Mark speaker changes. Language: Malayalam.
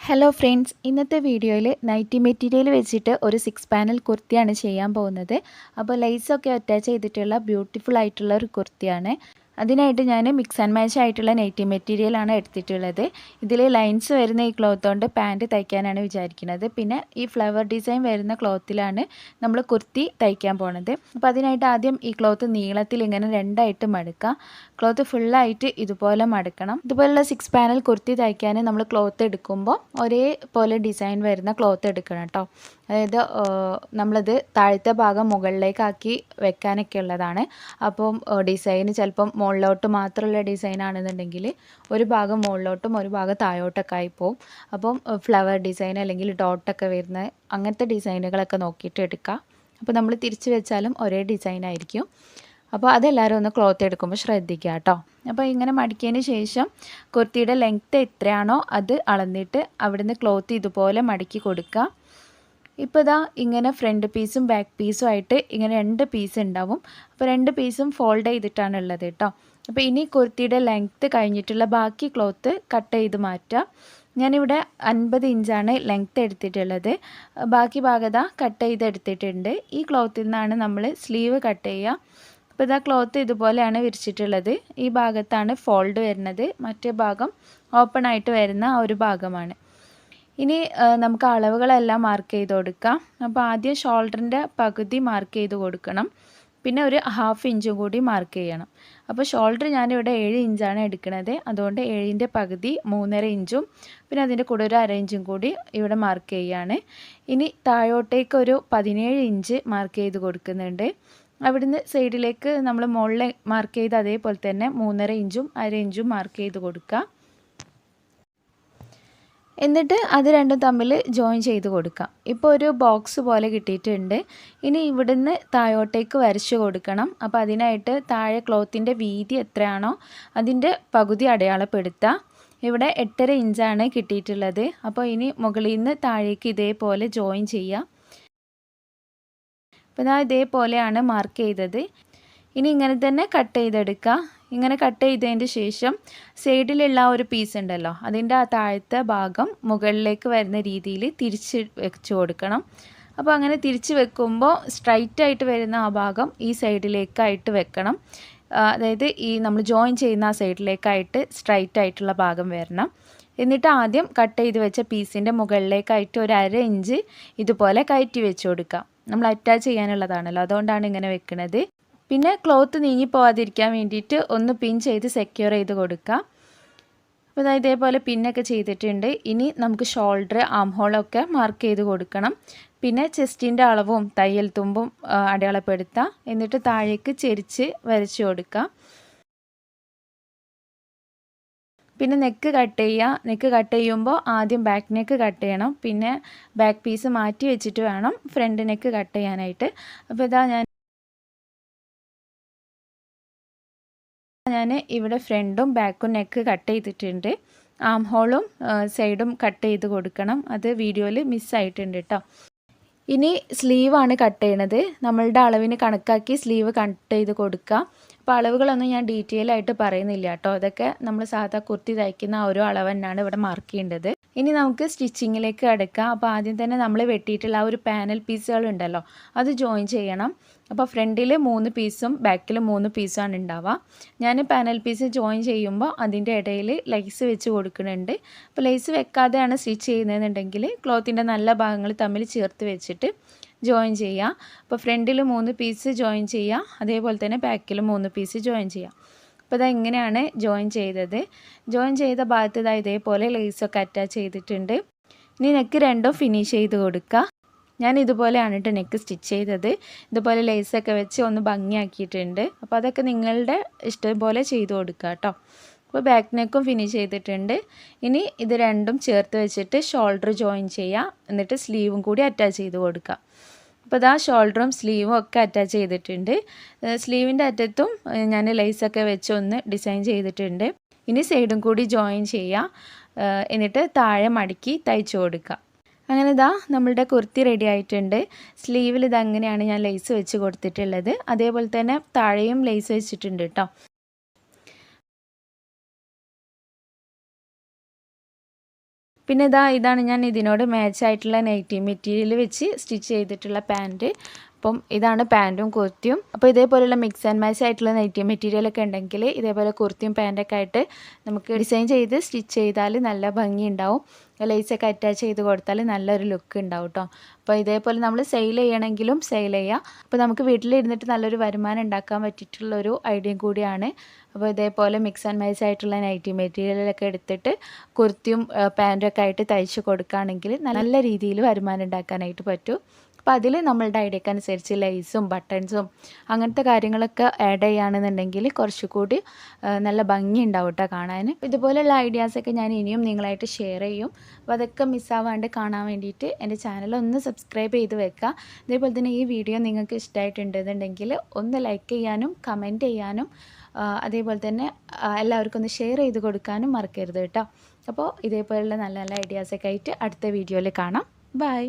Speaker 1: ഹലോ ഫ്രണ്ട്സ് ഇന്നത്തെ വീഡിയോയിൽ നൈറ്റി മെറ്റീരിയൽ വെച്ചിട്ട് ഒരു സിക്സ് പാനൽ കുർത്തിയാണ് ചെയ്യാൻ പോകുന്നത്. അപ്പോൾ ലൈസൊക്കെ അറ്റാച്ച് ചെയ്തിട്ടുള്ള ബ്യൂട്ടിഫുൾ ആയിട്ടുള്ള ഒരു കുർത്തിയാണ്. അതിനായിട്ട് ഞാൻ മിക്സ് ആൻഡ് മാച്ച് ആയിട്ടുള്ള നൈറ്റി മെറ്റീരിയലാണ് എടുത്തിട്ടുള്ളത്. ഇതിൽ ലൈൻസ് വരുന്ന ഈ ക്ലോത്ത് കൊണ്ട് പാന്റ് തയ്ക്കാനാണ് വിചാരിക്കുന്നത്. പിന്നെ ഈ ഫ്ലവർ ഡിസൈൻ വരുന്ന ക്ലോത്തിലാണ് നമ്മൾ കുർത്തി തയ്ക്കാൻ പോണത്. അപ്പോൾ അതിനായിട്ട് ആദ്യം ഈ ക്ലോത്ത് നീളത്തിൽ ഇങ്ങനെ രണ്ടായിട്ട് മടുക്കാം. ക്ലോത്ത് ഫുള്ളായിട്ട് ഇതുപോലെ മടക്കണം. ഇതുപോലുള്ള സിക്സ് പാനൽ കുർത്തി തയ്ക്കാൻ നമ്മൾ ക്ലോത്ത് എടുക്കുമ്പോൾ ഒരേപോലെ ഡിസൈൻ വരുന്ന ക്ലോത്ത് എടുക്കണം കേട്ടോ അതായത് നമ്മളത് താഴത്തെ ഭാഗം മുകളിലേക്കാക്കി വെക്കാനൊക്കെ ഉള്ളതാണ്. അപ്പം ഡിസൈന് ചിലപ്പം മുകളിലോട്ട് മാത്രമുള്ള ഡിസൈൻ ആണെന്നുണ്ടെങ്കിൽ ഒരു ഭാഗം മുകളിലോട്ടും ഒരു ഭാഗം താഴോട്ടൊക്കെ ആയിപ്പോവും പോവും. അപ്പം ഫ്ലവർ ഡിസൈൻ അല്ലെങ്കിൽ ഡോട്ടൊക്കെ വരുന്ന അങ്ങനത്തെ ഡിസൈനുകളൊക്കെ നോക്കിയിട്ട് എടുക്കുക അപ്പോൾ നമ്മൾ തിരിച്ച് വെച്ചാലും ഒരേ ഡിസൈൻ ആയിരിക്കും. അപ്പോൾ അതെല്ലാവരും ഒന്ന് ക്ലോത്ത് എടുക്കുമ്പോൾ ശ്രദ്ധിക്കുക കേട്ടോ. അപ്പോൾ ഇങ്ങനെ മടിക്കിയതിന് ശേഷം കുർത്തിയുടെ ലെങ്ത്ത് എത്രയാണോ അത് അളന്നിട്ട് അവിടുന്ന് ക്ലോത്ത് ഇതുപോലെ മടക്കി കൊടുക്കുക. ഇപ്പോൾ ഇതാ ഇങ്ങനെ ഫ്രണ്ട് പീസും ബാക്ക് പീസും ആയിട്ട് ഇങ്ങനെ രണ്ട് പീസ് ഉണ്ടാവും അപ്പോൾ രണ്ട് പീസും ഫോൾഡ് ചെയ്തിട്ടാണ് ഉള്ളത് കേട്ടോ അപ്പോൾ ഇനി കുർത്തിയുടെ ലെങ്ത്ത് കഴിഞ്ഞിട്ടുള്ള ബാക്കി ക്ലോത്ത് കട്ട് ചെയ്ത് മാറ്റുക ഞാനിവിടെ അൻപത് ഇഞ്ചാണ് ലെങ്ത്ത് എടുത്തിട്ടുള്ളത്. ബാക്കി ഭാഗത കട്ട് ചെയ്ത് എടുത്തിട്ടുണ്ട്. ഈ ക്ലോത്തിൽ നിന്നാണ് നമ്മൾ സ്ലീവ് കട്ട് ചെയ്യുക അപ്പോൾ ഇതാ ക്ലോത്ത് ഇതുപോലെയാണ് വിരിച്ചിട്ടുള്ളത്. ഈ ഭാഗത്താണ് ഫോൾഡ് വരുന്നത്. മറ്റേ ഭാഗം ഓപ്പൺ ആയിട്ട് വരുന്ന ഒരു ഭാഗമാണ്. ഇനി നമുക്ക് അളവുകളെല്ലാം മാർക്ക് ചെയ്ത് കൊടുക്കാം. അപ്പോൾ ആദ്യം ഷോൾഡറിന്റെ പകുതി മാർക്ക് ചെയ്ത് കൊടുക്കണം. പിന്നെ ഒരു ഹാഫ് ഇഞ്ചും കൂടി മാർക്ക് ചെയ്യണം. അപ്പോൾ ഷോൾഡർ ഞാനിവിടെ ഏഴ് ഇഞ്ചാണ് എടുക്കുന്നത് അതുകൊണ്ട് ഏഴിന്റെ പകുതി മൂന്നര ഇഞ്ചും പിന്നെ അതിന്റെ കൂടെ ഒരു അര ഇഞ്ചും കൂടി ഇവിടെ മാർക്ക് ചെയ്യുകയാണ് ഇനി താഴോട്ടേക്ക് ഒരു പതിനേഴ് ഇഞ്ച് മാർക്ക് ചെയ്ത് കൊടുക്കുന്നുണ്ട്. അവിടുന്ന് സൈഡിലേക്ക് നമ്മൾ മുകളിൽ മാർക്ക് ചെയ്ത് അതേപോലെ തന്നെ മൂന്നര ഇഞ്ചും അര ഇഞ്ചും മാർക്ക് ചെയ്ത് കൊടുക്കുക എന്നിട്ട് അത് രണ്ടും തമ്മിൽ ജോയിൻ ചെയ്ത് കൊടുക്കാം. ഇപ്പോൾ ഒരു ബോക്സ് പോലെ കിട്ടിയിട്ടുണ്ട്. ഇനി ഇവിടുന്ന് താഴോട്ടേക്ക് വരച്ച് കൊടുക്കണം. അപ്പോൾ അതിനായിട്ട് താഴെ ക്ലോത്തിന്റെ വീതി എത്രയാണോ അതിന്റെ പകുതി അടയാളപ്പെടുത്തുക ഇവിടെ എട്ടര ഇഞ്ചാണ് കിട്ടിയിട്ടുള്ളത്. അപ്പോൾ ഇനി മുകളിൽ നിന്ന് താഴേക്ക് ഇതേപോലെ ജോയിൻ ചെയ്യുക അപ്പോൾ ഞാൻ ഇതേപോലെയാണ് മാർക്ക് ചെയ്തത്. ഇനി ഇങ്ങനെ തന്നെ കട്ട് ചെയ്തെടുക്കുക ഇങ്ങനെ കട്ട് ചെയ്തതിന്റെ ശേഷം സൈഡിലുള്ള ഒരു പീസ് ഉണ്ടല്ലോ അതിന്റെ ആ താഴത്തെ ഭാഗം മുകളിലേക്ക് വരുന്ന രീതിയിൽ തിരിച്ച് വെച്ച് കൊടുക്കണം. അപ്പോൾ അങ്ങനെ തിരിച്ച് വെക്കുമ്പോൾ സ്ട്രൈറ്റ് ആയിട്ട് വരുന്ന ആ ഭാഗം ഈ സൈഡിലേക്കായിട്ട് വെക്കണം. അതായത് ഈ നമ്മൾ ജോയിൻ ചെയ്യുന്ന ആ സൈഡിലേക്കായിട്ട് സ്ട്രൈറ്റ് ആയിട്ടുള്ള ഭാഗം വരണം. എന്നിട്ട് ആദ്യം കട്ട് ചെയ്ത് വെച്ച പീസിന്റെ മുകളിലേക്കായിട്ട് ഒരു അര ഇഞ്ച് ഇതുപോലെ കയറ്റി വെച്ച് കൊടുക്കാം നമ്മൾ അറ്റാച്ച് ചെയ്യാനുള്ളതാണല്ലോ അതുകൊണ്ടാണ് ഇങ്ങനെ വെക്കുന്നത് പിന്നെ ക്ലോത്ത് നീങ്ങി പോവാതിരിക്കാൻ വേണ്ടിയിട്ട് ഒന്ന് പിൻ ചെയ്ത് സെക്യൂർ ചെയ്ത് കൊടുക്കുക അപ്പോൾ ഇതാ ഇതേപോലെ പിന്നൊക്കെ ചെയ്തിട്ടുണ്ട്. ഇനി നമുക്ക് ഷോൾഡർ ആം ഹോളൊക്കെ മാർക്ക് ചെയ്ത് കൊടുക്കണം. പിന്നെ ചെസ്റ്റിന്റെ അളവും തയ്യൽ തുമ്പും അടയാളപ്പെടുത്തുക എന്നിട്ട് താഴേക്ക് ചെരിച്ച് വരച്ച് കൊടുക്കാം. പിന്നെ നെക്ക് കട്ട് ചെയ്യുക. നെക്ക് കട്ട് ചെയ്യുമ്പോൾ ആദ്യം ബാക്ക് നെക്ക് കട്ട് ചെയ്യണം. പിന്നെ ബാക്ക് പീസ് മാറ്റി വെച്ചിട്ട് വേണം ഫ്രണ്ട് നെക്ക് കട്ട് ചെയ്യാനായിട്ട്. അപ്പോൾ ഇതാ ഞാൻ ഞാൻ ഇവിടെ ഫ്രണ്ടും ബാക്കും നെക്ക് കട്ട് ചെയ്തിട്ടുണ്ട്. ആം ഹോളും സൈഡും കട്ട് ചെയ്ത് കൊടുക്കണം. അത് വീഡിയോയിൽ മിസ്സായിട്ടുണ്ട് കേട്ടോ ഇനി സ്ലീവാണ് കട്ട് ചെയ്യണത്. നമ്മളുടെ അളവിന് കണക്കാക്കി സ്ലീവ് കട്ട് ചെയ്ത് കൊടുക്കുക അപ്പോൾ അളവുകളൊന്നും ഞാൻ ഡീറ്റെയിൽ ആയിട്ട് പറയുന്നില്ല കേട്ടോ അതൊക്കെ നമ്മൾ സാധാ കുർത്തി തയ്ക്കുന്ന ഓരോ അളവ് തന്നെയാണ് ഇവിടെ മാർക്ക് ചെയ്യേണ്ടത്. ഇനി നമുക്ക് സ്റ്റിച്ചിങ്ങിലേക്ക് കിടക്കാം അപ്പോൾ ആദ്യം തന്നെ നമ്മൾ വെട്ടിയിട്ടുള്ള ആ ഒരു പാനൽ പീസുകൾ ഉണ്ടല്ലോ അത് ജോയിൻ ചെയ്യണം. അപ്പോൾ ഫ്രണ്ടിൽ മൂന്ന് പീസും ബാക്കിൽ മൂന്ന് പീസാണ് ഉണ്ടാവുക. ഞാൻ പാനൽ പീസ് ജോയിൻ ചെയ്യുമ്പോൾ അതിന്റെ ഇടയിൽ ലൈസ് വെച്ച് കൊടുക്കുന്നുണ്ട്. അപ്പോൾ ലൈസ് വെക്കാതെയാണ് സ്റ്റിച്ച് ചെയ്യുന്നതെന്നുണ്ടെങ്കിൽ ക്ലോത്തിന്റെ നല്ല ഭാഗങ്ങൾ തമ്മിൽ ചേർത്ത് വെച്ചിട്ട് ജോയിൻ ചെയ്യുക. അപ്പോൾ ഫ്രണ്ടിൽ മൂന്ന് പീസ് ജോയിൻ ചെയ്യുക. അതേപോലെ തന്നെ ബാക്കിൽ മൂന്ന് പീസ് ജോയിൻ ചെയ്യുക. അപ്പോൾ ഇതാ ഇങ്ങനെയാണ് ജോയിൻ ചെയ്തത്. ജോയിൻ ചെയ്ത ഭാഗത്ത് ഇതാ ഇതേപോലെ ലേസൊക്കെ അറ്റാച്ച് ചെയ്തിട്ടുണ്ട്. ഇനി നെക്ക് രണ്ടും ഫിനിഷ് ചെയ്ത് കൊടുക്കുക ഞാൻ ഇതുപോലെയാണ് കേട്ടോ നെക്ക് സ്റ്റിച്ച് ചെയ്തത്. ഇതുപോലെ ലേസൊക്കെ വെച്ച് ഒന്ന് ഭംഗിയാക്കിയിട്ടുണ്ട്. അപ്പോൾ അതൊക്കെ നിങ്ങളുടെ ഇഷ്ടം പോലെ ചെയ്ത് കൊടുക്കുക കേട്ടോ അപ്പോൾ ബാക്ക് നെക്കും ഫിനിഷ് ചെയ്തിട്ടുണ്ട്. ഇനി ഇത് രണ്ടും ചേർത്ത് വെച്ചിട്ട് ഷോൾഡർ ജോയിൻ ചെയ്യുക എന്നിട്ട് സ്ലീവും കൂടി അറ്റാച്ച് ചെയ്ത് കൊടുക്കുക അപ്പോൾ ഇതാ ഷോൾഡറും സ്ലീവും ഒക്കെ അറ്റാച്ച് ചെയ്തിട്ടുണ്ട്. സ്ലീവിന്റെ അറ്റത്തും ഞാൻ ലൈസൊക്കെ വെച്ച് ഒന്ന് ഡിസൈൻ ചെയ്തിട്ടുണ്ട്. ഇനി സൈഡും കൂടി ജോയിൻ ചെയ്യുക എന്നിട്ട് താഴെ മടക്കി തയ്ച്ചു കൊടുക്കുക അങ്ങനെ ഇതാ നമ്മളുടെ കുർത്തി റെഡി ആയിട്ടുണ്ട്. സ്ലീവിൽ ഇതങ്ങനെയാണ് ഞാൻ ലേസ് വെച്ച് കൊടുത്തിട്ടുള്ളത്. അതേപോലെ തന്നെ താഴെയും ലേസ് വെച്ചിട്ടുണ്ട് കേട്ടോ പിന്നെ ഇതാ ഇതാണ് ഞാൻ ഇതിനോട് മാച്ച് ആയിട്ടുള്ള നൈറ്റി മെറ്റീരിയൽ വെച്ച് സ്റ്റിച്ച് ചെയ്തിട്ടുള്ള പാന്റ് അപ്പം ഇതാണ് പാന്റും കുർത്തിയും. അപ്പോൾ ഇതേപോലെയുള്ള മിക്സ് ആൻഡ് മാച്ച് ആയിട്ടുള്ള നൈറ്റി മെറ്റീരിയൽ ഒക്കെ ഉണ്ടെങ്കിൽ ഇതേപോലെ കുർത്തിയും പാന്റൊക്കെ ആയിട്ട് നമുക്ക് ഡിസൈൻ ചെയ്ത് സ്റ്റിച്ച് ചെയ്താൽ നല്ല ഭംഗി ഉണ്ടാവും ലേസൊക്കെ അറ്റാച്ച് ചെയ്ത് കൊടുത്താൽ നല്ലൊരു ലുക്ക് ഉണ്ടാവും കേട്ടോ അപ്പോൾ ഇതേപോലെ നമ്മൾ സെയിൽ ചെയ്യണമെങ്കിലും സെയിൽ ചെയ്യാം. അപ്പോൾ നമുക്ക് വീട്ടിലിരുന്നിട്ട് നല്ലൊരു വരുമാനം ഉണ്ടാക്കാൻ പറ്റിയിട്ടുള്ളൊരു ഐഡിയ കൂടിയാണ്. അപ്പോൾ ഇതേപോലെ മിക്സ് ആൻഡ് മാച്ച് ആയിട്ടുള്ള നൈറ്റി മെറ്റീരിയലൊക്കെ എടുത്തിട്ട് കുർത്തിയും പാന്റും ഒക്കെ ആയിട്ട് തയ്ച്ച് കൊടുക്കുകയാണെങ്കിൽ നല്ല രീതിയിൽ വരുമാനം ഉണ്ടാക്കാനായിട്ട് പറ്റും. അപ്പോൾ അതിൽ നമ്മളുടെ ഐഡിയക്ക് അനുസരിച്ച് ലൈസും ബട്ടൺസും അങ്ങനത്തെ കാര്യങ്ങളൊക്കെ ആഡ് ചെയ്യുകയാണെന്നുണ്ടെങ്കിൽ കുറച്ചുകൂടി നല്ല ഭംഗി ഉണ്ടാവും കേട്ടോ കാണാൻ ഇതുപോലെയുള്ള ഐഡിയാസൊക്കെ ഞാൻ ഇനിയും നിങ്ങളായിട്ട് ഷെയർ ചെയ്യും. അപ്പോൾ അതൊക്കെ മിസ്സാവാണ്ട് കാണാൻ വേണ്ടിയിട്ട് എന്റെ ചാനൽ ഒന്ന് സബ്സ്ക്രൈബ് ചെയ്ത് വെക്കുക അതേപോലെ തന്നെ ഈ വീഡിയോ നിങ്ങൾക്ക് ഇഷ്ടമായിട്ടുണ്ടെന്നുണ്ടെങ്കിൽ ഒന്ന് ലൈക്ക് ചെയ്യാനും കമന്റ് ചെയ്യാനും അതേപോലെ തന്നെ എല്ലാവർക്കും ഒന്ന് ഷെയർ ചെയ്ത് കൊടുക്കാനും മറക്കരുത് കേട്ടോ. അപ്പോൾ ഇതേപോലെയുള്ള നല്ല നല്ല ഐഡിയാസൊക്കെ ആയിട്ട് അടുത്ത വീഡിയോയിൽ കാണാം. ബൈ